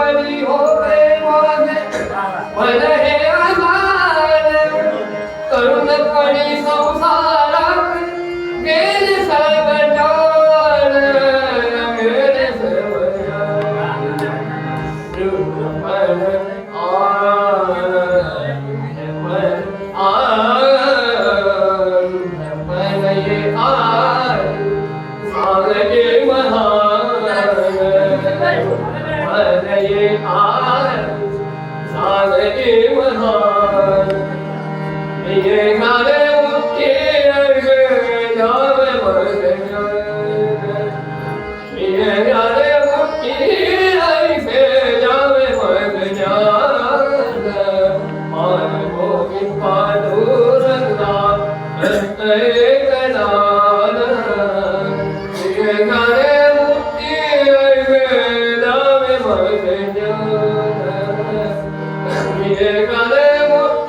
बळी हो प्रेमाने मन हे आधार करून पडी संसारात गेले सर्व डाळ गेले सर्व आ आ आ आ Hey, hey, hey.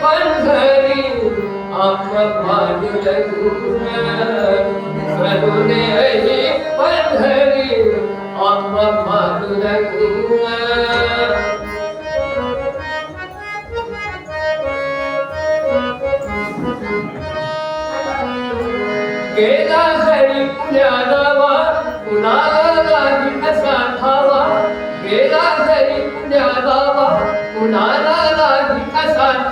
पंधरी आक्रमाण करुणे अहि पंधरी आक्रमाण करुणे केला हरी पुण्यादावा कुणाला असा ठावा केला हरी पुण्यादावा कुणाला असा ठावा